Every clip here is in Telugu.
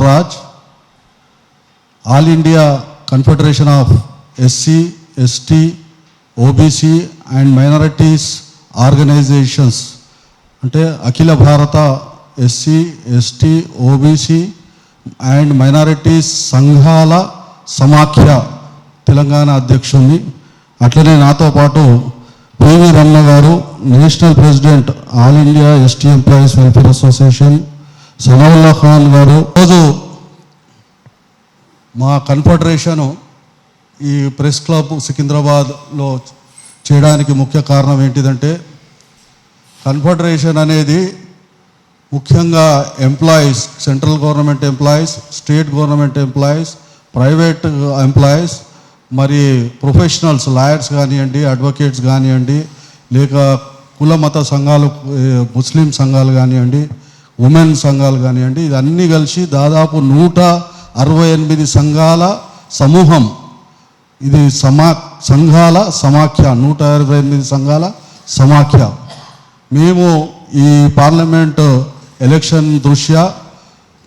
Raj all India confederation of SC ST OBC and minorities organisations అంటే అఖిల భారత SC ST OBC and minorities సంఘాల సమాఖ్య తెలంగాణ అధ్యక్షుడిని అట్లనే నాతో పాటు పివి రమణ గారు national president all India ST employees welfare association Sanaullah Khan గారు రోజు మా కన్ఫెడరేషను ఈ ప్రెస్ క్లబ్ సికింద్రాబాద్లో చేయడానికి ముఖ్య కారణం ఏంటిదంటే కన్ఫెడరేషన్ అనేది ముఖ్యంగా employees central government employees state government employees private employees మరి ప్రొఫెషనల్స్ లాయర్స్ కానివ్వండి అడ్వకేట్స్ కానివ్వండి లేక కుల మత సంఘాలు ముస్లిం సంఘాలు కానివ్వండి ఉమెన్ సంఘాలు కానివ్వండి ఇదన్నీ కలిసి దాదాపు నూట అరవై ఎనిమిది సంఘాల సమూహం. ఇది సమా సంఘాల సమాఖ్య నూట అరవై ఎనిమిది సంఘాల సమాఖ్య. మేము ఈ పార్లమెంట్ ఎలక్షన్ దృష్ట్యా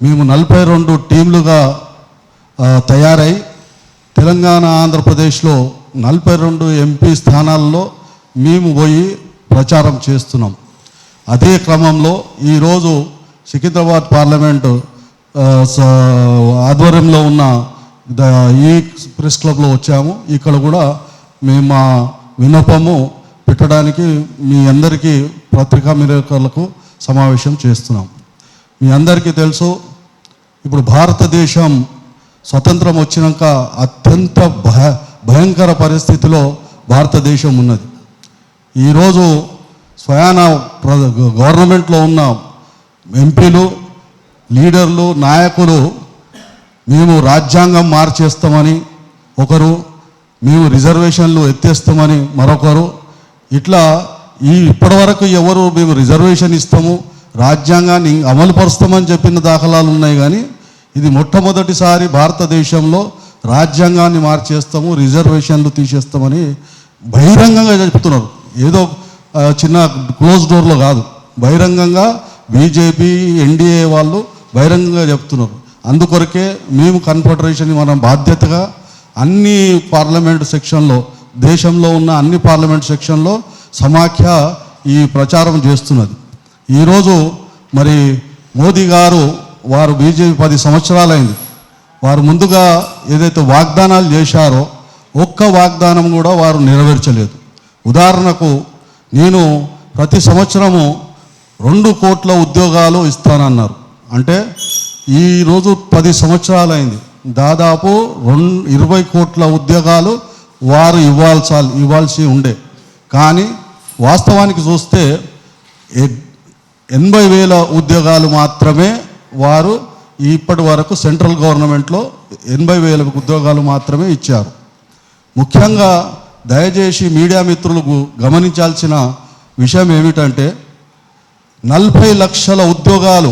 మేము నలభై రెండు టీంలుగా తయారై తెలంగాణ ఆంధ్రప్రదేశ్లో నలభై రెండు ఎంపీ స్థానాల్లో మేము పోయి ప్రచారం చేస్తున్నాం. అదే క్రమంలో ఈరోజు సికింద్రాబాద్ పార్లమెంటు స- ఆధ్వర్యంలో ఉన్న ద ఈ ప్రెస్ క్లబ్లో వచ్చాము. ఇక్కడ కూడా మేము మా విన్నపము పెట్టడానికి మీ అందరికీ పత్రికా విలేకరులకు సమావేశం చేస్తున్నాం. మీ అందరికీ తెలుసు ఇప్పుడు భారతదేశం స్వతంత్రం వచ్చినాక అత్యంత భయ భయంకర పరిస్థితిలో భారతదేశం ఉన్నది. ఈరోజు స్వయాన ప్ర గవర్నమెంట్లో ఉన్న ఎంపీలు లీడర్లు నాయకులు మేము రాజ్యాంగం మార్చేస్తామని ఒకరు మేము రిజర్వేషన్లు ఎత్తేస్తామని మరొకరు. ఇట్లా ఈ ఇప్పటివరకు ఎవరు మేము రిజర్వేషన్ ఇస్తాము రాజ్యాంగాన్ని అమలుపరుస్తామని చెప్పిన దాఖలాలు ఉన్నాయి కానీ ఇది మొట్టమొదటిసారి భారతదేశంలో రాజ్యాంగాన్ని మార్చేస్తాము రిజర్వేషన్లు తీసేస్తామని బహిరంగంగా చెప్తున్నారు. ఏదో చిన్న క్లోజ్ డోర్లో కాదు. బహిరంగంగా బీజేపీ ఎన్డీఏ వాళ్ళు బహిరంగంగా చెప్తున్నారు. అందుకొరకే మేము కన్ఫెడరేషన్ మనం బాధ్యతగా అన్ని పార్లమెంట్ సెక్షన్లో దేశంలో ఉన్న అన్ని పార్లమెంట్ సెక్షన్లో సమాఖ్య ఈ ప్రచారం చేస్తున్నది. ఈరోజు మరి మోదీ గారు వారు బీజేపీ పది సంవత్సరాలైంది. వారు ముందుగా ఏదైతే వాగ్దానాలు చేశారో ఒక్క వాగ్దానం కూడా వారు నెరవేర్చలేదు. ఉదాహరణకు నేను ప్రతి సంవత్సరము రెండు కోట్ల ఉద్యోగాలు ఇస్తానన్నారు. అంటే ఈరోజు పది సంవత్సరాలైంది. దాదాపు రెండు ఇరవై కోట్ల ఉద్యోగాలు వారు ఇవ్వాల్సి ఇవ్వాల్సి ఉండే. కానీ వాస్తవానికి చూస్తే ఎ- ఎనభై వేల ఉద్యోగాలు మాత్రమే వారు ఇప్పటి వరకు సెంట్రల్ గవర్నమెంట్లో ఎనభై వేల ఉద్యోగాలు మాత్రమే ఇచ్చారు. ముఖ్యంగా దయచేసి మీడియా మిత్రులకు గమనించాల్సిన విషయం ఏమిటంటే నలభై లక్షల ఉద్యోగాలు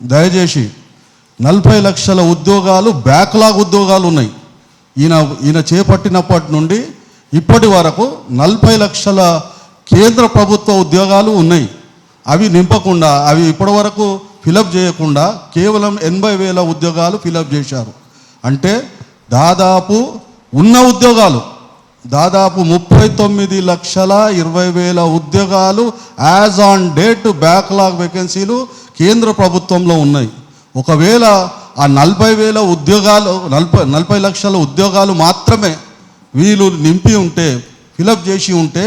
దయచేసి నలభై లక్షల ఉద్యోగాలు బ్యాక్లాగ్ ఉద్యోగాలు ఉన్నాయి. ఈయన ఈయన చేపట్టినప్పటి నుండి ఇప్పటి వరకు నలభై లక్షల కేంద్ర ప్రభుత్వ ఉద్యోగాలు ఉన్నాయి. అవి నింపకుండా అవి ఇప్పటి వరకు ఫిలప్ చేయకుండా కేవలం ఎనభై వేల ఉద్యోగాలు ఫిలప్ చేశారు. అంటే దాదాపు ఉన్న ఉద్యోగాలు దాదాపు ముప్పై తొమ్మిది లక్షల ఇరవై వేల ఉద్యోగాలు యాజ్ ఆన్ డేట్ బ్యాక్లాగ్ వేకెన్సీలు కేంద్ర ప్రభుత్వంలో ఉన్నాయి. ఒకవేళ ఆ నలభై వేల ఉద్యోగాలు నలభై నలభై లక్షల ఉద్యోగాలు మాత్రమే వీళ్ళు నింపి ఉంటే ఫిలప్ చేసి ఉంటే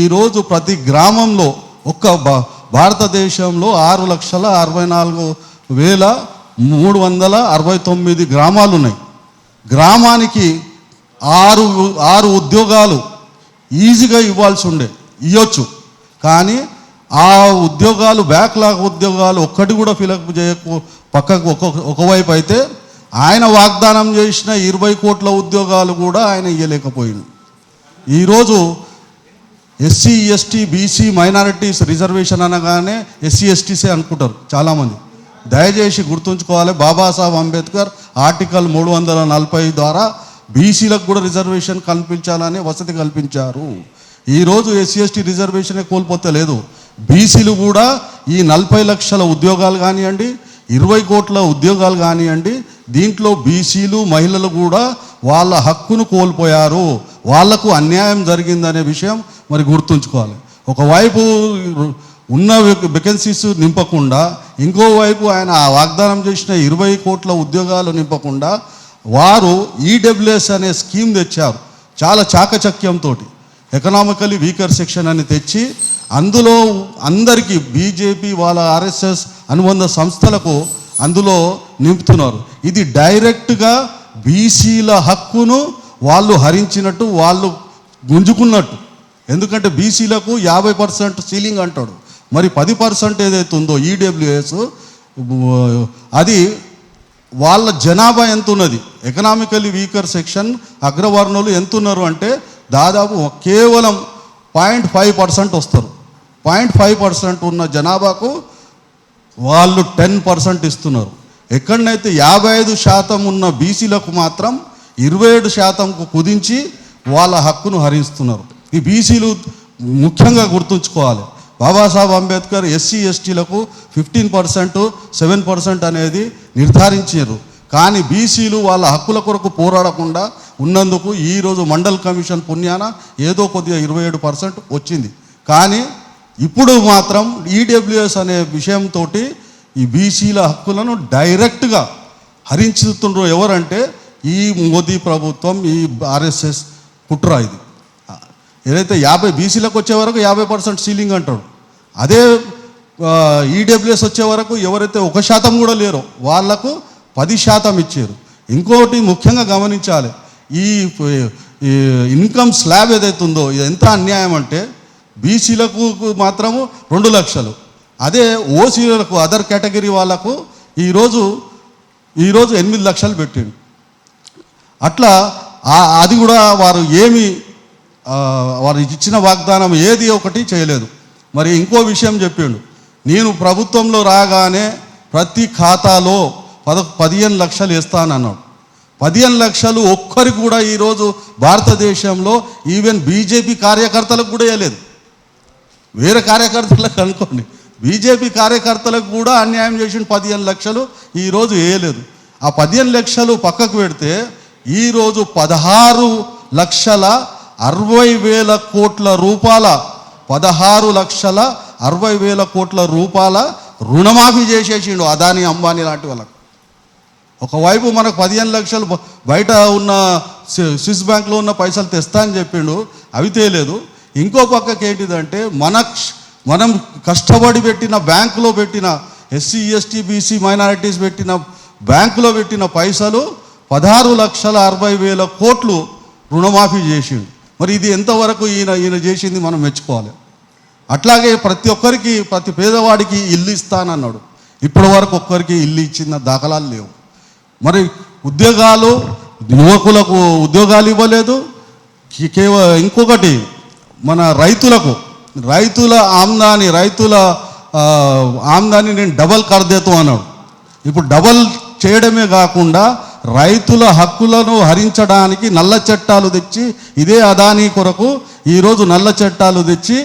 ఈరోజు ప్రతి గ్రామంలో ఒక్క భారతదేశంలో ఆరు లక్షల అరవై నాలుగు వేల మూడు వందల అరవై తొమ్మిది గ్రామాలు ఉన్నాయి. గ్రామానికి ఆరు ఆరు ఉద్యోగాలు ఈజీగా ఇవ్వాల్సి ఉండే ఇవ్వచ్చు కానీ ఆ ఉద్యోగాలు బ్యాక్లాగ్ ఉద్యోగాలు ఒక్కటి కూడా ఫిలప్ చేయకు పక్కకు ఒక ఒకవైపు అయితే ఆయన వాగ్దానం చేసిన ఇరవై కోట్ల ఉద్యోగాలు కూడా ఆయన ఇవ్వలేకపోయింది ఈరోజు SC ST BC minorities reservation అనగానే ఎస్సీ ఎస్టీసే అనుకుంటారు చాలామంది. దయచేసి గుర్తుంచుకోవాలి బాబాసాహెబ్ అంబేద్కర్ ఆర్టికల్ మూడు వందల నలభై ద్వారా బీసీలకు కూడా రిజర్వేషన్ కల్పించాలని వసతి కల్పించారు. ఈరోజు ఎస్సీ ఎస్టీ రిజర్వేషనే కోల్పోతే లేదు. బీసీలు కూడా ఈ నలభై లక్షల ఉద్యోగాలు కానివ్వండి ఇరవై కోట్ల ఉద్యోగాలు కానివ్వండి దీంట్లో బీసీలు మహిళలు కూడా వాళ్ళ హక్కును కోల్పోయారు. వాళ్ళకు అన్యాయం జరిగిందనే విషయం మరి గుర్తుంచుకోవాలి. ఒకవైపు ఉన్న వేకెన్సీస్ నింపకుండా ఇంకోవైపు ఆయన వాగ్దానం చేసిన ఇరవై కోట్ల ఉద్యోగాలు నింపకుండా వారు ఈడబ్ల్యూఎస్ అనే స్కీమ్ తెచ్చారు. చాలా చాకచక్యంతో ఎకనామికలీ వీకర్ సెక్షన్ అని తెచ్చి అందులో అందరికీ బీజేపీ వాళ్ళ ఆర్ఎస్ఎస్ అనుబంధ సంస్థలకు అందులో నింపుతున్నారు. ఇది డైరెక్ట్గా బీసీల హక్కును వాళ్ళు హరించినట్టు వాళ్ళు గుంజుకున్నట్టు. ఎందుకంటే బీసీలకు యాభై పర్సెంట్ సీలింగ్ అంటాడు. మరి పది పర్సెంట్ ఏదైతే ఉందో ఈడబ్ల్యూఎస్ అది వాళ్ళ జనాభా ఎంత ఉన్నది ఎకనామికలీ వీకర్ సెక్షన్ అగ్రవర్ణులు ఎంత ఉన్నారు అంటే దాదాపు కేవలం పాయింట్ ఫైవ్ పర్సెంట్ వస్తారు. పాయింట్ ఫైవ్ పర్సెంట్ ఉన్న జనాభాకు వాళ్ళు టెన్ పర్సెంట్ ఇస్తున్నారు. ఎక్కడనైతే యాభై ఐదు శాతం ఉన్న బీసీలకు మాత్రం ఇరవై ఏడు శాతంకు కుదించి వాళ్ళ హక్కును హరిస్తున్నారు ఈ బీసీలు ముఖ్యంగా గుర్తుంచుకోవాలి. బాబాసాహెబ్ అంబేద్కర్ ఎస్సీ ఎస్టీలకు ఫిఫ్టీన్ పర్సెంట్ సెవెన్ పర్సెంట్ అనేది నిర్ధారించారు. కానీ బీసీలు వాళ్ళ హక్కుల కొరకు పోరాడకుండా ఉన్నందుకు ఈరోజు మండల్ కమిషన్ పుణ్యాన ఏదో కొద్దిగా ఇరవై ఏడు పర్సెంట్ వచ్చింది. కానీ ఇప్పుడు మాత్రం ఈడబ్ల్యూఎస్ అనే విషయంతో ఈ బీసీల హక్కులను డైరెక్ట్గా హరించుతున్నారు ఎవరంటే ఈ మోదీ ప్రభుత్వం ఈ ఆర్ఎస్ఎస్ కుట్ర ఇది. ఏదైతే యాభై బీసీలకు వచ్చే వరకు యాభై పర్సెంట్ సీలింగ్ అంటాడు అదే ఈడబ్ల్యూఎస్ వచ్చే వరకు ఎవరైతే ఒక శాతం కూడా లేరో వాళ్ళకు పది శాతం ఇచ్చారు. ఇంకోటి ముఖ్యంగా గమనించాలి ఈ ఇన్కమ్ స్లాబ్ ఏదైతే ఉందో ఇది ఎంత అన్యాయం అంటే బీసీలకు మాత్రము రెండు లక్షలు. అదే ఓసీలకు అదర్ కేటగిరీ వాళ్ళకు ఈరోజు ఈరోజు ఎనిమిది లక్షలు పెట్టిండు. అట్లా అది కూడా వారు ఏమి వారు ఇచ్చిన వాగ్దానం ఏది ఒకటి చేయలేదు. మరి ఇంకో విషయం చెప్పిండు. నేను ప్రభుత్వంలో రాగానే ప్రతి ఖాతాలో పద పదిహేను లక్షలు వేస్తానన్నాడు. పదిహేను లక్షలు ఒక్కరికి కూడా ఈరోజు భారతదేశంలో ఈవెన్ బీజేపీ కార్యకర్తలకు కూడా వేయలేదు. వేరే కార్యకర్తలకు అనుకోండి. బీజేపీ కార్యకర్తలకు కూడా అన్యాయం చేసిన పదిహేను లక్షలు ఈరోజు వేయలేదు. ఆ పదిహేను లక్షలు పక్కకు పెడితే ఈరోజు పదహారు లక్షల అరవై వేల కోట్ల రూపాయల పదహారు లక్షల అరవై వేల కోట్ల రూపాయల రుణమాఫీ చేసేసిండు అదాని అంబానీ లాంటి వాళ్ళకు. ఒకవైపు మనకు పదిహేను లక్షలు బయట ఉన్న సి- స్విస్ బ్యాంక్లో ఉన్న పైసలు తెస్తా అని చెప్పిండు అవి తేలేదు. ఇంకో పక్కకి ఏంటిదంటే మన క్ష- మనం కష్టపడి పెట్టిన బ్యాంకులో పెట్టిన ఎస్సీ ఎస్టీ బీసీ మైనారిటీస్ పెట్టిన బ్యాంకులో పెట్టిన పైసలు పదహారు లక్షల అరవై వేల కోట్లు రుణమాఫీ చేసిండు. మరి ఇది ఎంతవరకు ఈయన ఈయన చేసింది మనం మెచ్చుకోవాలి. అట్లాగే ప్రతి ఒక్కరికి ప్రతి పేదవాడికి ఇల్లు ఇస్తానన్నాడు. ఇప్పటి వరకు ఒక్కరికి ఇల్లు ఇచ్చిన దాఖలాలు లేవు. మరి ఉద్యోగాలు యువకులకు ఉద్యోగాలు ఇవ్వలేదు. కేవ ఇంకొకటి మన రైతులకు రైతుల ఆమ్దాని రైతుల ఆమ్దాని నేను డబల్ కర్దేతు అన్నాడు. ఇప్పుడు డబల్ చేయడమే కాకుండా రైతుల హక్కులను హరించడానికి నల్ల చట్టాలు తెచ్చి ఇదే అదానీ కొరకు ఈరోజు నల్ల చట్టాలు తెచ్చి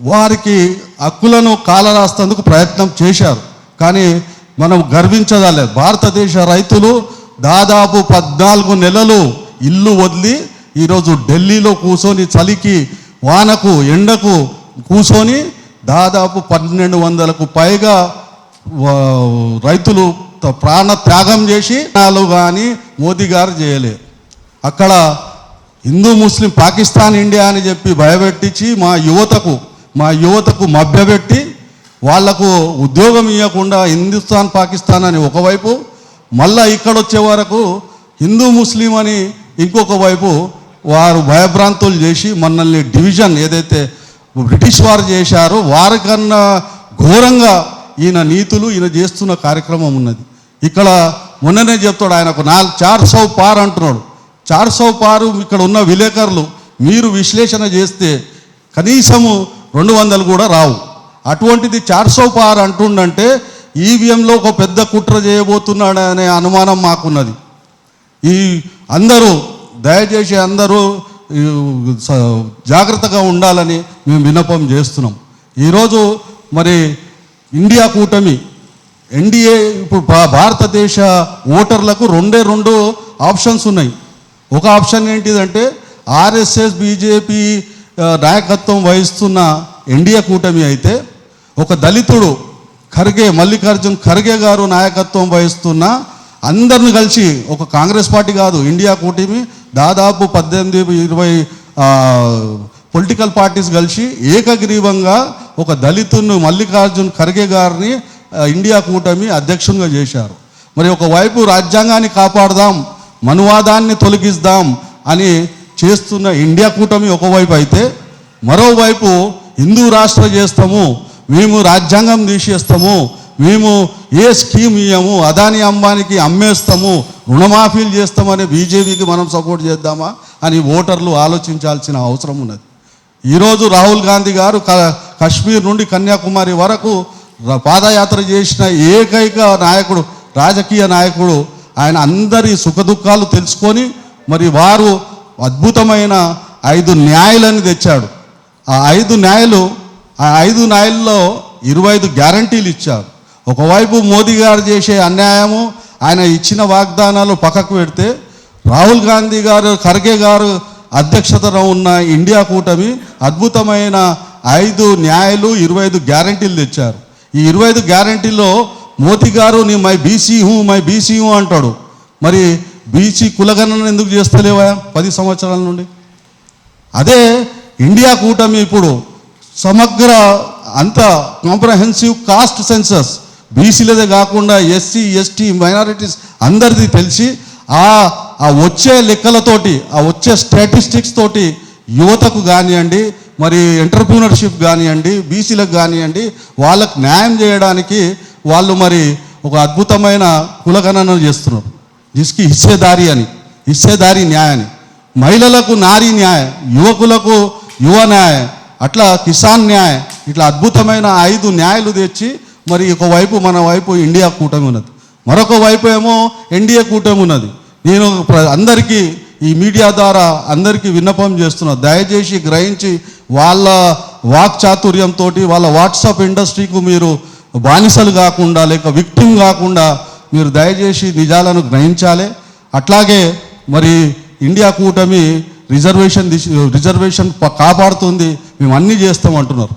వారికి హక్కులను కాలరాస్తందుకు ప్రయత్నం చేశారు. కానీ మనం గర్వించదాలేదు. భారతదేశ రైతులు దాదాపు పద్నాలుగు నెలలు ఇల్లు వదిలి ఈరోజు ఢిల్లీలో కూర్చొని చలికి వానకు ఎండకు కూర్చొని దాదాపు పన్నెండు వందలకు పైగా రైతులు ప్రాణ త్యాగం చేసి నాలు కానీ మోదీ గారు చేయలే. అక్కడ హిందూ ముస్లిం పాకిస్తాన్ ఇండియా అని చెప్పి భయపెట్టించి మా యువతకు మా యువతకు మభ్యపెట్టి వాళ్ళకు ఉద్యోగం ఇవ్వకుండా హిందుస్థాన్ పాకిస్తాన్ అని ఒకవైపు మళ్ళా ఇక్కడ వచ్చే వరకు హిందూ ముస్లిం అని ఇంకొక వైపు వారు భయభ్రాంతులు చేసి మనల్ని డివిజన్ ఏదైతే బ్రిటిష్ వారు చేశారో వారికన్నా ఘోరంగా ఈయన నీతులు ఈయన చేస్తున్న కార్యక్రమం ఉన్నది. ఇక్కడ మొన్ననే చెప్తాడు ఆయనకు నాలుగు చార్ సౌ పార్ అంటున్నాడు. చార్ సౌ పారు ఇక్కడ ఉన్న విలేకరులు మీరు విశ్లేషణ చేస్తే కనీసము రెండు వందలు కూడా రావు. అటువంటిది చార్ సౌ పార్ అంటుండంటే ఈవీఎంలో ఒక పెద్ద కుట్ర చేయబోతున్నాడు అనే అనుమానం మాకున్నది. ఈ అందరూ దయచేసి అందరూ జాగ్రత్తగా ఉండాలని మేము విన్నపం చేస్తున్నాం. ఈరోజు మరి ఇండియా కూటమి ఎన్డీఏ ఇప్పుడు భారతదేశ ఓటర్లకు రెండే రెండు ఆప్షన్స్ ఉన్నాయి. ఒక ఆప్షన్ ఏంటిదంటే ఆర్ఎస్ఎస్ బీజేపీ నాయకత్వం వహిస్తున్న ఎన్డీఏ కూటమి అయితే ఒక దళితుడు ఖర్గే మల్లికార్జున్ ఖర్గే గారు నాయకత్వం వహిస్తున్న అందరిని కలిసి ఒక కాంగ్రెస్ పార్టీ కాదు ఇండియా కూటమి దాదాపు పద్దెనిమిది ఇరవై పొలిటికల్ పార్టీస్ కలిసి ఏకగ్రీవంగా ఒక దళితుని మల్లికార్జున్ ఖర్గే గారిని ఇండియా కూటమి అధ్యక్షునిగా చేశారు. మరి ఒకవైపు రాజ్యాంగాన్ని కాపాడదాం మనువాదాన్ని తొలగిద్దాం అని చేస్తున్న ఇండియా కూటమి ఒకవైపు అయితే మరోవైపు హిందూ రాష్ట్ర చేస్తాము మేము రాజ్యాంగం తీసేస్తాము మేము ఏ స్కీమ్ ఇయ్యము అదాని అంబానికి అమ్మేస్తాము రుణమాఫీలు చేస్తామని బీజేపీకి మనం సపోర్ట్ చేద్దామా అని ఓటర్లు ఆలోచించాల్సిన అవసరం ఉన్నది. ఈరోజు రాహుల్ గాంధీ గారు క- కశ్మీర్ నుండి కన్యాకుమారి వరకు పాదయాత్ర చేసిన ఏకైక నాయకుడు రాజకీయ నాయకుడు ఆయన అందరి సుఖదుఖాలు తెలుసుకొని మరి వారు అద్భుతమైన ఐదు న్యాయాలని తెచ్చాడు. ఆ ఐదు న్యాయాలు ఆ ఐదు న్యాయాల్లో ఇరవై ఐదు గ్యారంటీలు ఇచ్చారు. ఒకవైపు మోదీ గారు చేసే అన్యాయము ఆయన ఇచ్చిన వాగ్దానాలు పక్కకు పెడితే రాహుల్ గాంధీ గారు ఖర్గే గారు అధ్యక్షతన ఉన్న ఇండియా కూటమి అద్భుతమైన ఐదు న్యాయాలు ఇరవై ఐదు గ్యారంటీలు తెచ్చారు. ఈ ఇరవై ఐదు గ్యారంటీలో మోదీ గారు నీ మై బీసీ హూ మై బీసీ హూ అంటాడు. మరి బీసీ కులగణన ఎందుకు చేస్తలేవా పది సంవత్సరాల నుండి? అదే ఇండియా కూటమి ఇప్పుడు సమగ్ర అంత కాంప్రహెన్సివ్ కాస్ట్ సెన్సస్ బీసీలదే కాకుండా ఎస్సీ ఎస్టీ మైనారిటీస్ అందరిది తెలిసి ఆ ఆ వచ్చే లెక్కలతోటి ఆ వచ్చే స్టాటిస్టిక్స్ తోటి యువతకు కానివ్వండి మరి ఎంటర్ప్రీనర్షిప్ కానివ్వండి బీసీలకు కానివ్వండి వాళ్ళకు న్యాయం చేయడానికి వాళ్ళు మరి ఒక అద్భుతమైన కులగణన చేస్తున్నారు. జిస్కి హిస్సేదారి అని హిస్సేదారి న్యాయాన్ని మహిళలకు నారీ న్యాయ యువకులకు యువ న్యాయ అట్లా కిసాన్ న్యాయ ఇట్లా అద్భుతమైన ఐదు న్యాయాలు తెచ్చి మరి ఒకవైపు మన వైపు ఇండియా కూటమి ఉన్నది. మరొక వైపు ఏమో ఎన్డీఏ కూటమి ఉన్నది. నేను ప్ర- అందరికీ ఈ మీడియా ద్వారా అందరికీ విన్నపం చేస్తున్నా. దయచేసి గ్రహించి వాళ్ళ వాక్ చాతుర్యంతో వాళ్ళ వాట్సాప్ ఇండస్ట్రీకు మీరు బానిసలు కాకుండా లేక విక్టిమ్ కాకుండా మీరు దయచేసి నిజాలను గ్రహించాలి. అట్లాగే మరి ఇండియా కూటమి రిజర్వేషన్ దిశ రిజర్వేషన్ కాపాడుతుంది. మేము అన్నీ చేస్తాం అంటున్నారు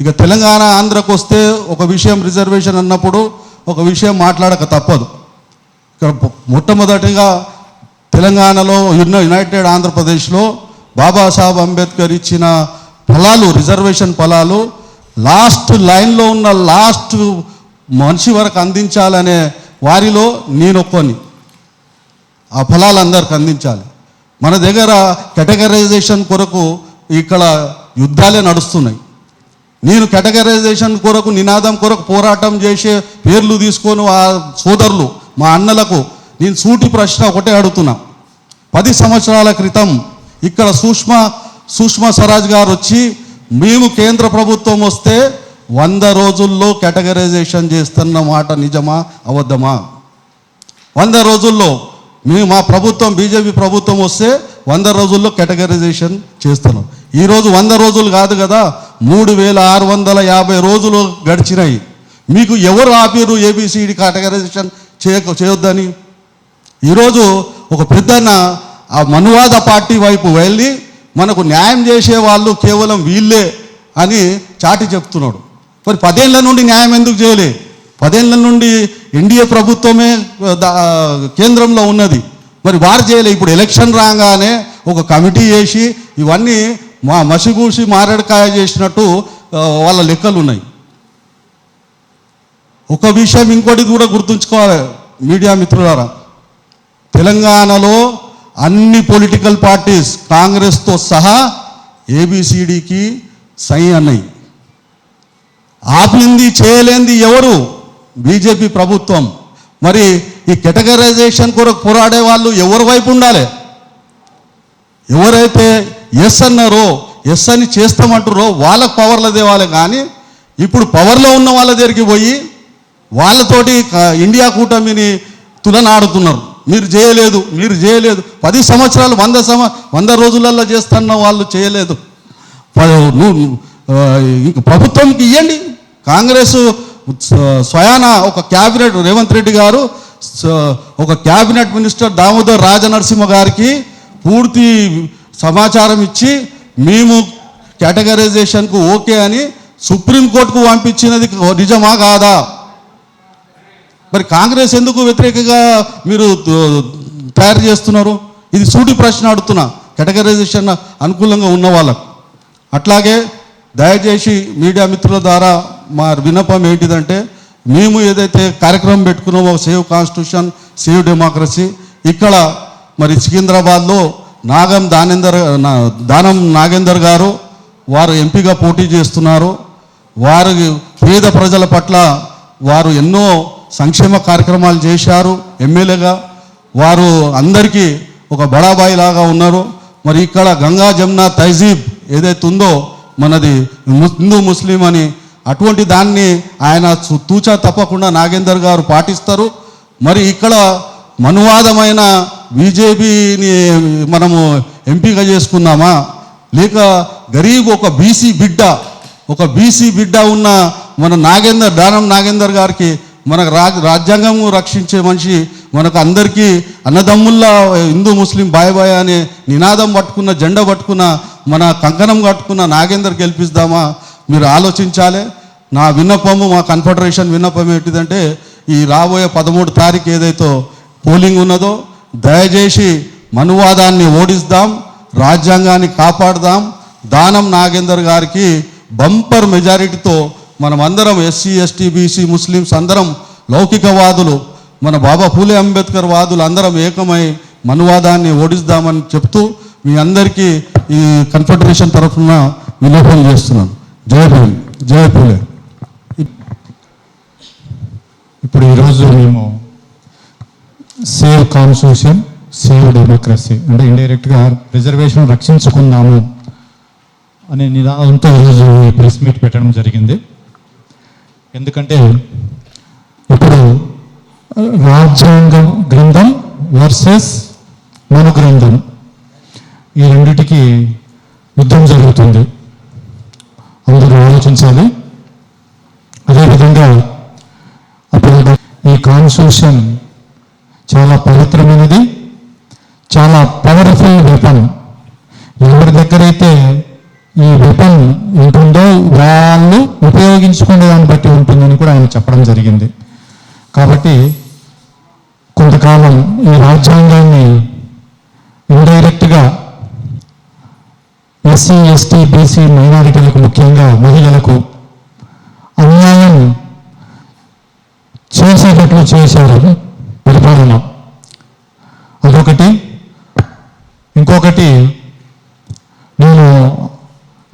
ఇక తెలంగాణ ఆంధ్రకు వస్తే ఒక విషయం రిజర్వేషన్ అన్నప్పుడు ఒక విషయం మాట్లాడక తప్పదు. మొట్టమొదటిగా తెలంగాణలో యునైటెడ్ ఆంధ్రప్రదేశ్లో బాబాసాహెబ్ అంబేద్కర్ ఇచ్చిన ఫలాలు రిజర్వేషన్ ఫలాలు లాస్ట్ లైన్లో ఉన్న లాస్ట్ మనిషి వరకు అందించాలనే వారిలో నేను నేనొక్కని ఆ ఫలాలు అందరికి అందించాలి. మన దగ్గర కేటగరైజేషన్ కొరకు ఇక్కడ యుద్ధాలే నడుస్తున్నాయి. నేను కేటగరైజేషన్ కొరకు నినాదం కొరకు పోరాటం చేసే పేర్లు తీసుకొని ఆ సోదరులు మా అన్నలకు నేను సూటి ప్రశ్న ఒకటే అడుగుతున్నా. పది సంవత్సరాల క్రితం ఇక్కడ సూక్ష్మ సుష్మా స్వరాజ్ గారు వచ్చి మేము కేంద్ర ప్రభుత్వం వస్తే వంద రోజుల్లో కేటగరైజేషన్ చేస్తున్న మాట నిజమా అబద్ధమా? వంద రోజుల్లో మేము మా ప్రభుత్వం బీజేపీ ప్రభుత్వం వస్తే వంద రోజుల్లో కేటగరైజేషన్ చేస్తున్నాం. ఈరోజు వంద రోజులు కాదు కదా మూడు వేల ఆరు వందల యాభై రోజులు గడిచినాయి. మీకు ఎవరు ఆపిరు ఏబిసిడి కేటగరైజేషన్ చేయక చేయొద్దని. ఈరోజు ఒక పెద్దన్న ఆ మనువాద పార్టీ వైపు వెళ్ళి మనకు న్యాయం చేసే వాళ్ళు కేవలం వీళ్ళే అని చాటి చెప్తున్నాడు. మరి పదేళ్ళ నుండి న్యాయం ఎందుకు చేయలే? పదేళ్ళ నుండి ఎన్డీఏ ప్రభుత్వమే కేంద్రంలో ఉన్నది. మరి వారు చేయలే. ఇప్పుడు ఎలక్షన్ రాగానే ఒక కమిటీ చేసి ఇవన్నీ మా మసిగూసి మారేడుకాయ చేసినట్టు వాళ్ళ లెక్కలు ఉన్నాయి ఒక విషయం ఇంకోటి కూడా గుర్తుంచుకోవాలి మీడియా మిత్రులారా. తెలంగాణలో అన్ని పొలిటికల్ పార్టీస్ కాంగ్రెస్తో సహా ఏబిసిడికి సై అన్నాయి ఆపింది చేయలేంది ఎవరు? బీజేపీ ప్రభుత్వం. మరి ఈ కేటగరైజేషన్ కొరకు పోరాడే వాళ్ళు ఎవరి వైపు ఉండాలి? ఎవరైతే ఎస్ అన్నారో ఎస్ అని చేస్తామంటారో వాళ్ళకు పవర్లో తేవాలి కానీ ఇప్పుడు పవర్లో ఉన్న వాళ్ళ దగ్గరికి పోయి వాళ్ళతోటి ఇండియా కూటమిని తులనాడుతున్నారు. మీరు చేయలేదు మీరు చేయలేదు. పది సంవత్సరాలు వంద సమ వంద రోజులలో చేస్తున్న వాళ్ళు చేయలేదు. నువ్వు ఇంక ప్రభుత్వంకి ఇవ్వండి కాంగ్రెస్ స్వయాన ఒక క్యాబినెట్ రేవంత్ రెడ్డి గారు ఒక క్యాబినెట్ మినిస్టర్ దామోదర్ రాజనరసింహ గారికి పూర్తి సమాచారం ఇచ్చి మేము కేటగరైజేషన్కు ఓకే అని సుప్రీంకోర్టుకు పంపించినది నిజమా కాదా? మరి కాంగ్రెస్ ఎందుకు వ్యతిరేకంగా మీరు తయారు చేస్తున్నారు? ఇది సూటి ప్రశ్న అడుగుతున్నా. కేటగరైజేషన్ అనుకూలంగా ఉన్న వాళ్ళకు. అట్లాగే దయచేసి మీడియా మిత్రుల ద్వారా మా విన్నపం ఏంటిదంటే మేము ఏదైతే కార్యక్రమం పెట్టుకున్నామో సేవ్ కాన్స్టిట్యూషన్ సేవ్ డెమోక్రసీ ఇక్కడ మరి సికింద్రాబాద్లో నాగం దానేందర్ నా- దానం నాగేందర్ గారు వారు ఎంపీగా పోటీ చేస్తున్నారు. వారు పేద ప్రజల పట్ల వారు ఎన్నో సంక్షేమ కార్యక్రమాలు చేశారు. ఎమ్మెల్యేగా వారు అందరికీ ఒక బడాబాయి లాగా ఉన్నారు. మరి ఇక్కడ గంగా జమున తైజీబ్ ఏదైతే ఉందో మనది హిందూ ముస్లిం అని అటువంటి దాన్ని ఆయన తూచా తప్పకుండా నాగేందర్ గారు పాటిస్తారు. మరి ఇక్కడ మనువాదమైన బీజేపీని మనము ఎంపిక చేసుకున్నామా? లేక గరీబ్ ఒక బీసీ బిడ్డ ఒక బీసీ బిడ్డ ఉన్న మన నాగేందర్ దానం నాగేందర్ గారికి మనకు రా రాజ్యాంగం రక్షించే మనిషి మనకు అందరికీ అన్నదమ్ముల్లా హిందూ ముస్లిం బాయ్ బాయ్ అనే నినాదం పట్టుకున్న జెండా పట్టుకున్న మన కంకణం కట్టుకున్న నాగేందర్ గెలిపిస్తామా? మీరు ఆలోచించాలి. నా విన్నపము మా కన్ఫెడరేషన్ విన్నపం ఏంటిదంటే ఈ రాబోయే పదమూడు తారీఖు ఏదైతే పోలింగ్ ఉన్నదో దయచేసి మనువాదాన్ని ఓడిస్తాం రాజ్యాంగాన్ని కాపాడదాం. దానం నాగేందర్ గారికి బంపర్ మెజారిటీతో మనం అందరం ఎస్సీ ఎస్టీ బీసీ ముస్లిమ్స్ అందరం లౌకికవాదులు. మన బాబా పూలే అంబేద్కర్ వాదులు అందరం ఏకమై మనువాదాన్ని ఓడిస్తామని చెప్తూ మీ అందరికీ ఈ కన్ఫెడరేషన్ తరఫున విలోపం చేస్తున్నాను. జయ భీమ్ జయ పూలే ఇప్పుడు ఈరోజు మేము సేవ్ కాన్స్టిట్యూషన్ సేవ్ డెమోక్రసీ అంటే ఇండైరెక్ట్గా రిజర్వేషన్ రక్షించుకుందాము అనే నినాదంతో ఈరోజు ప్రెస్ మీట్ పెట్టడం జరిగింది. ఎందుకంటే ఇప్పుడు రాజ్యాంగం గ్రంథం వర్సెస్ మన గ్రంథం ఈ రెండిటికి యుద్ధం జరుగుతుంది. అందరూ ఆలోచించాలి. అదేవిధంగా అప్పుడు ఈ కాన్స్టిట్యూషన్ చాలా పవిత్రమైనది చాలా పవర్ఫుల్ వెపన్ ఎవరి దగ్గరైతే ఈ వెపన్ ఉంటుందో వాళ్ళు ఉపయోగించుకునే దాన్ని బట్టి ఉంటుందని కూడా ఆయన చెప్పడం జరిగింది. కాబట్టి కొంతకాలం ఈ రాజ్యాంగాన్ని ఇండైరెక్ట్గా ఎస్సీ ఎస్టీ బీసీ మైనారిటీలకు ముఖ్యంగా మహిళలకు అన్యాయం చేసేటట్లు చేశారు పరిపాలన. అదొకటి. ఇంకొకటి నేను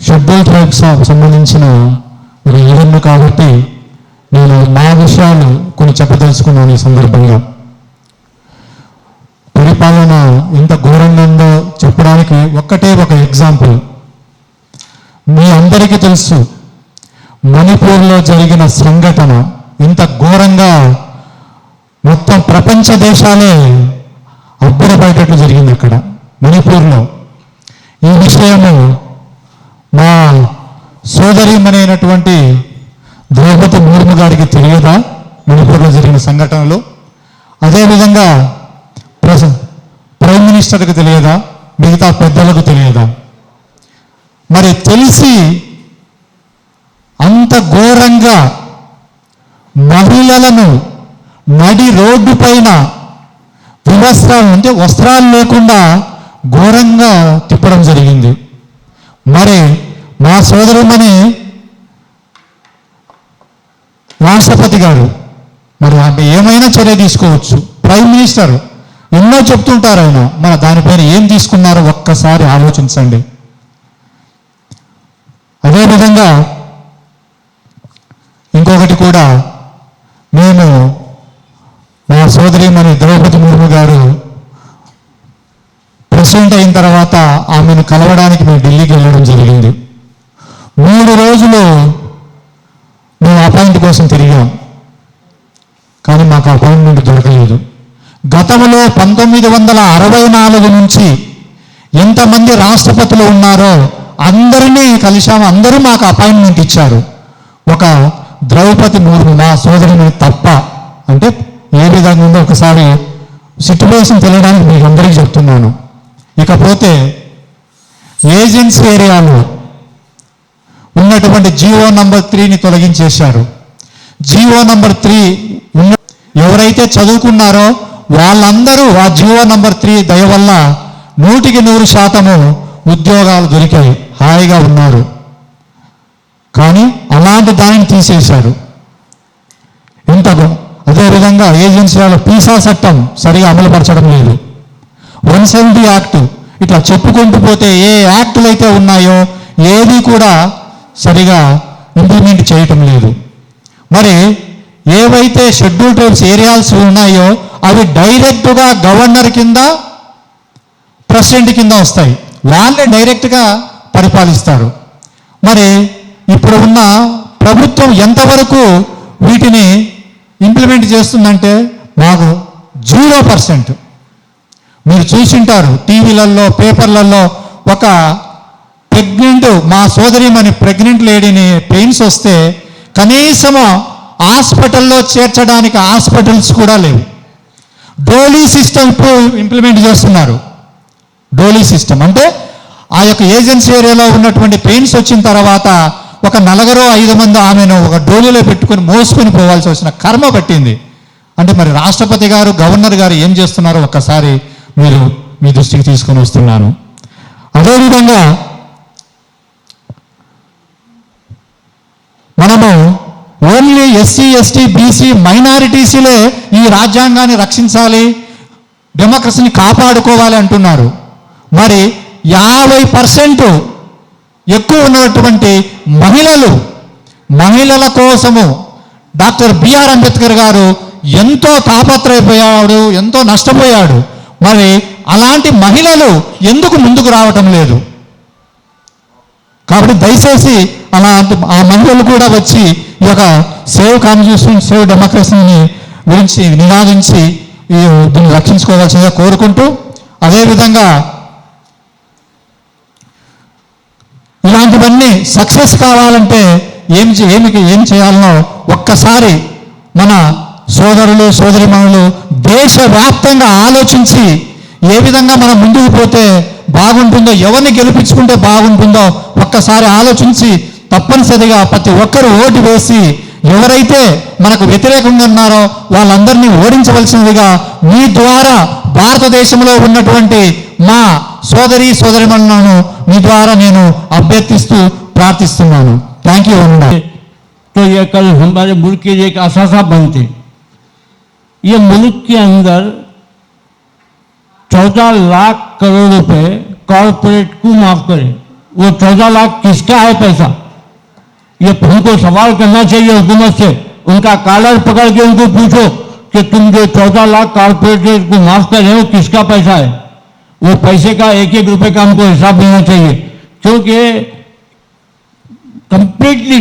షెడ్యూల్ ట్రైబ్స్ సంబంధించిన ఒక ఈవెంట్ కాబట్టి నేను నా విషయాలు కొన్ని చెప్పదలుచుకున్నాను ఈ సందర్భంగా. పరిపాలన ఎంత ఘోరంగా ఉందో చెప్పడానికి ఒక్కటే ఒక ఎగ్జాంపుల్ మీ అందరికీ తెలుసు మణిపూర్లో జరిగిన సంఘటన ఇంత ఘోరంగా మొత్తం ప్రపంచ దేశాలే అబ్బురపడేటట్లు జరిగింది అక్కడ మణిపూర్లో. ఈ విషయము మా సోదరిమనైనటువంటి ద్రౌపది ముర్ము గారికి తెలియదా? మణిపూర్లో జరిగిన సంఘటనలు. అదేవిధంగా ప్రస ప్రైమ్ మినిస్టర్కి తెలియదా? మిగతా పెద్దలకు తెలియదా? మరి తెలిసి అంత ఘోరంగా మహిళలను నడి రోడ్డు పైన వివస్త్రాలు అంటే వస్త్రాలు లేకుండా ఘోరంగా తిప్పడం జరిగింది. మరి మా సోదరుమని రాష్ట్రపతి గారు మరి ఆమె ఏమైనా చర్య తీసుకోవచ్చు? ప్రైమ్ మినిస్టర్ ఎన్నో చెప్తుంటారు ఆయన. మన దానిపైన ఏం తీసుకున్నారో ఒక్కసారి ఆలోచించండి. అదేవిధంగా ఇంకొకటి కూడా మేము మా సోదరిమణి ద్రౌపది ముర్ము గారు ప్రెసిడెంట్ అయిన తర్వాత ఆమెను కలవడానికి మేము ఢిల్లీకి వెళ్ళడం జరిగింది. మూడు రోజులు మేము అపాయింట్ కోసం తిరిగాం. కానీ మాకు అపాయింట్మెంట్ దొరకలేదు. గతంలో పంతొమ్మిది వందల అరవై నాలుగు నుంచి ఎంతమంది రాష్ట్రపతులు ఉన్నారో అందరినీ కలిశాము అందరూ మాకు అపాయింట్మెంట్ ఇచ్చారు. ఒక ద్రౌపది ముర్ము నా సోదరుని తప్ప అంటే ఏ విధంగా ఉందో ఒకసారి సిట్యువేషన్ తెలియడానికి మీకు అందరికీ చెప్తున్నాను. ఇకపోతే ఏజెన్సీ ఏరియాలో ఉన్నటువంటి జియో నంబర్ త్రీని తొలగించేశారు. జియో నంబర్ త్రీ ఉన్న ఎవరైతే చదువుకున్నారో వాళ్ళందరూ ఆ జియో నంబర్ త్రీ దయ వల్ల నూటికి నూరు శాతము ఉద్యోగాలు దొరికాయి. హాయిగా ఉన్నారు. కానీ అలాంటి దానిని తీసేశారు. ఇంతకు అదేవిధంగా వాళ్ళ పీసా చట్టం సరిగా అమలుపరచడం లేదు. One seventy act. ఇట్లా చెప్పుకుంటూ పోతే ఏ యాక్టులు అయితే ఉన్నాయో ఏది కూడా సరిగా ఇంప్లిమెంట్ చేయటం లేదు. మరి ఏవైతే షెడ్యూల్ ట్రైబ్స్ ఏరియాస్ ఉన్నాయో అవి డైరెక్ట్గా గవర్నర్ కింద ప్రెసిడెంట్ కింద వస్తాయి. వాళ్ళే డైరెక్ట్గా పరిపాలిస్తారు. మరి ఇప్పుడు ఉన్న ప్రభుత్వం ఎంతవరకు వీటిని ఇంప్లిమెంట్ చేస్తుందంటే మాకు జీరో పర్సెంట్. మీరు చూసింటారు టీవీలలో పేపర్లలో ఒక ప్రెగ్నెంట్ మా సోదరిమని ప్రెగ్నెంట్ లేడీని పెయిన్స్ వస్తే కనీసము హాస్పిటల్లో చేర్చడానికి హాస్పిటల్స్ కూడా లేవు. డోలీ సిస్టమ్ ఇప్పుడు ఇంప్లిమెంట్ చేస్తున్నారు. డోలీ సిస్టమ్ అంటే ఆ యొక్క ఏజెన్సీ ఏరియాలో ఉన్నటువంటి పెయిన్స్ వచ్చిన తర్వాత ఒక నలుగురో ఐదు మంది ఆమెను ఒక డోలీలో పెట్టుకొని మోసుకొని పోవాల్సి వచ్చిన కర్మ పట్టింది. అంటే మరి రాష్ట్రపతి గారు గవర్నర్ గారు ఏం చేస్తున్నారో ఒక్కసారి మీరు మీ దృష్టికి తీసుకొని వస్తున్నాను. అదేవిధంగా మనము ఓన్లీ ఎస్సీ ఎస్టీ బీసీ మైనారిటీసీలే ఈ రాజ్యాంగాన్ని రక్షించాలి డెమోక్రసీని కాపాడుకోవాలి అంటున్నారు. మరి యాభై పర్సెంట్ ఎక్కువ ఉన్నటువంటి మహిళలు మహిళల కోసము డాక్టర్ బిఆర్ అంబేద్కర్ గారు ఎంతో తాపత్రయపోయాడు ఎంతో నష్టపోయాడు. మరి అలాంటి మహిళలు ఎందుకు ముందుకు రావటం లేదు? కాబట్టి దయచేసి అలాంటి ఆ మహిళలు కూడా వచ్చి ఈ యొక్క సేవ్ కాన్స్టిట్యూషన్ సేవ్ డెమోక్రసీని గురించి నినాదించి ఈ దీన్ని రక్షించుకోవాల్సిందిగా కోరుకుంటూ అదేవిధంగా ఇలాంటివన్నీ సక్సెస్ కావాలంటే ఏం ఏమి ఏం చేయాలనో ఒక్కసారి మన సోదరులు సోదరిమణులు దేశవ్యాప్తంగా ఆలోచించి ఏ విధంగా మనం ముందుకు పోతే బాగుంటుందో ఎవరిని గెలిపించుకుంటే బాగుంటుందో ఒక్కసారి ఆలోచించి తప్పనిసరిగా ప్రతి ఒక్కరు ఓటు వేసి ఎవరైతే మనకు వ్యతిరేకంగా ఉన్నారో వాళ్ళందరినీ ఓడించవలసినదిగా మీ ద్వారా భారతదేశంలో ఉన్నటువంటి మా సోదరి సోదరిమణులను మీ ద్వారా నేను అభ్యర్థిస్తూ ప్రార్థిస్తున్నాను థ్యాంక్ యూ तो ये कल हमारे मुल्क के लिए एक असासा बनते ये मुल्क के अंदर चौदह लाख करोड़ रुपए कॉरपोरेट को माफ़ करे। वो चौदह लाख किसका है पैसा? ये हमको सवाल करना चाहिए हुकूमत से। उनका कालर पकड़ के उनको पूछो कि तुम जो चौदह लाख कॉरपोरेट को माफ़ कर रहे हो, किसका पैसा है? वो पैसे का एक एक रुपए का हमको हिसाब देना चाहिए। क्योंकि कंप्लीटली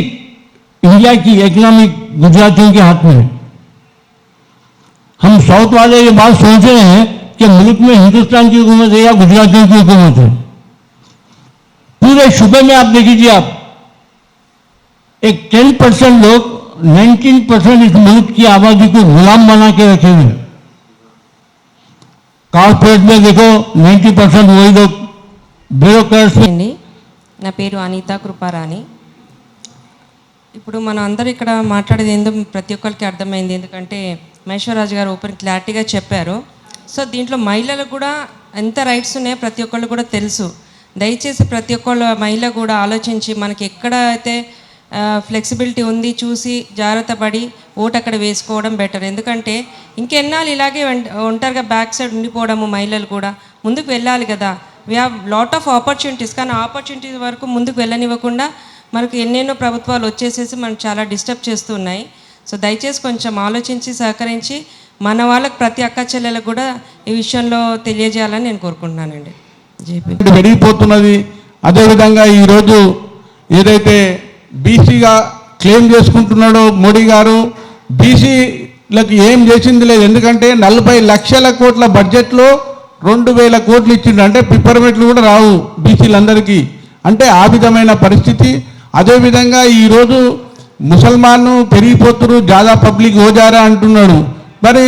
इंडिया की इकोनॉमी गुजरातियों के हाथ में है। हम साउथ वाले ये बात सोच रहे हैं कि मुल्क में हिंदुस्तान की हुकूमत है या गुजरातियों की हुकूमत है पूरे सूबे में आप देख लीजिए आप एक टेन परसेंट लोग नाइनटीन परसेंट इस मुल्क की आबादी को गुलाम बना के रखे हुए हैं कॉर्पोरेट में देखो नाइन्टी परसेंट वही लोग ब्यूरोक्रेट्स అండి నా పేరు అనిత కృపారాణి ఇప్పుడు మనం అందరూ ఇక్కడ మాట్లాడేది ఏందో ప్రతి ఒక్కరికి అర్థమైంది ఎందుకంటే మహేశ్వరరాజు గారు ఓపెన్ క్లారిటీగా చెప్పారు. సో దీంట్లో మహిళలకు కూడా ఎంత రైట్స్ ఉన్నాయో ప్రతి ఒక్కళ్ళు కూడా తెలుసు. దయచేసి ప్రతి ఒక్కళ్ళు మహిళ కూడా ఆలోచించి మనకి ఎక్కడ అయితే ఫ్లెక్సిబిలిటీ ఉంది చూసి జాగ్రత్త పడి ఓటు అక్కడ వేసుకోవడం బెటర్ ఎందుకంటే ఇంకెన్నాళ్ళు ఇలాగే ఒంటరిగా బ్యాక్ సైడ్ ఉండిపోవడము మహిళలు కూడా ముందుకు వెళ్ళాలి కదా. We have lot of opportunities కానీ ఆపర్చునిటీస్ వరకు ముందుకు వెళ్ళనివ్వకుండా మనకు ఎన్నెన్నో ప్రభుత్వాలు వచ్చేసేసి మనం చాలా డిస్టర్బ్ చేస్తున్నాయి. సో దయచేసి కొంచెం ఆలోచించి సహకరించి మన వాళ్ళకి ప్రతి అక్క చెల్లెలకు కూడా ఈ విషయంలో తెలియజేయాలని నేను కోరుకుంటున్నానండి. జేపీ పెరిగిపోతున్నది అదేవిధంగా ఈరోజు ఏదైతే బీసీగా క్లెయిమ్ చేసుకుంటున్నాడో మోడీ గారు బీసీలకు ఏం చేసింది లేదు. ఎందుకంటే నలభై లక్షల కోట్ల బడ్జెట్లో రెండు వేల కోట్లు ఇచ్చిండు. అంటే పిప్పర్మెంట్లు కూడా రావు బీసీలందరికీ. అంటే ఆ విధమైన పరిస్థితి. అదేవిధంగా ఈరోజు ముసల్మాను పెరిగిపోతురు జాదా పబ్లిక్ హోజారా అంటున్నాడు. మరి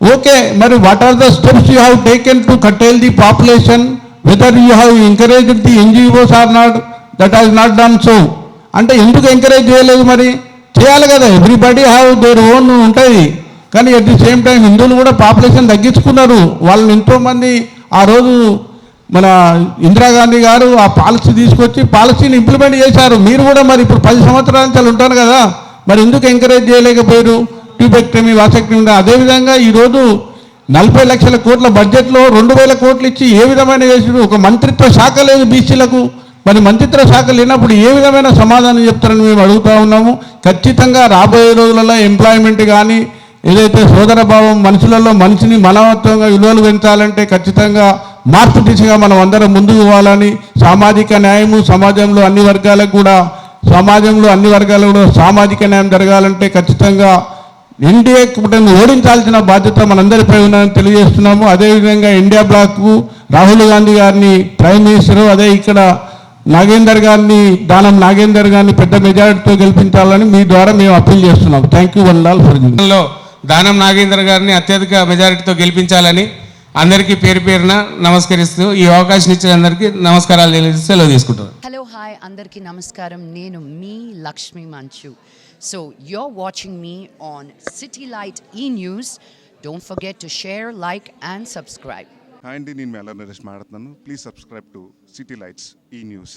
ఓకే మరి what are the steps you have taken to curtail the population whether you have encourage the NGOs or not that has not done so అంటే ఎందుకు ఎంకరేజ్ చేయలేదు మరి? చేయాలి కదా ఎవ్రీబడి హ్యావ్ దేర్ ఓన్ ఉంటుంది. కానీ అట్ ది సేమ్ టైం హిందువులు కూడా పాపులేషన్ తగ్గించుకున్నారు. వాళ్ళని ఎంతోమంది ఆ రోజు మన ఇందిరాగాంధీ గారు ఆ పాలసీ తీసుకొచ్చి పాలసీని ఇంప్లిమెంట్ చేశారు. మీరు కూడా మరి ఇప్పుడు పది సంవత్సరాల నుంచి వాళ్ళు ఉంటారు కదా. మరి ఎందుకు ఎంకరేజ్ చేయలేకపోయారు? ట్యూబెక్టమీ వాసెక్టమీ అదేవిధంగా ఈరోజు నలభై లక్షల కోట్ల బడ్జెట్లో రెండు వేల కోట్లు ఇచ్చి ఏ విధమైన చేసారు ఒక మంత్రిత్వ శాఖ లేదు బీసీలకు. మరి మంత్రిత్వ శాఖ లేనప్పుడు ఏ విధమైన సమాధానం చెప్తారని మేము అడుగుతా ఉన్నాము. ఖచ్చితంగా రాబోయే రోజులలో ఎంప్లాయ్మెంట్ కానీ ఏదైతే సోదరభావం మనుషులలో మనిషిని మనవత్వంగా విలువలు పెంచాలంటే ఖచ్చితంగా మార్పు దిశగా మనం అందరం ముందుకు పోవాలని సామాజిక న్యాయము సమాజంలో అన్ని వర్గాలకు కూడా సమాజంలో అన్ని వర్గాలకు కూడా సామాజిక న్యాయం జరగాలంటే ఖచ్చితంగా ఎన్డీఏ కూటమి ఓడించాల్సిన బాధ్యత మనందరిపై ఉందని తెలియజేస్తున్నాము. అదేవిధంగా ఇండియా బ్లాక్కు రాహుల్ గాంధీ గారిని ప్రైమ్ మినిస్టర్ అదే ఇక్కడ నాగేందర్ గారిని దానం నాగేందర్ గారిని పెద్ద మెజారిటీతో గెలిపించాలని మీ ద్వారా మేము అప్పీల్ చేస్తున్నాం థ్యాంక్ యూ వన్ లాల్ ఫర్ దానం నాగేందర్ గారిని అత్యధిక మెజారిటీతో గెలిపించాలని అందరికీ పేరు పేరున నమస్కరిస్తూ ఈ అవకాశం ఇచ్చిన అందరికీ నమస్కారాలు తెలియజేసి సెలవు తీసుకుంటారు హలో హాయ్ అందరికీ నమస్కారం. నేను మీ Lakshmi Manchu. So you're watching me on city light E news don't forget to share like and subscribe hi అండి నేను మెల్ల నరేష్ మాట్లాడుతున్నాను. Please subscribe to city lights E news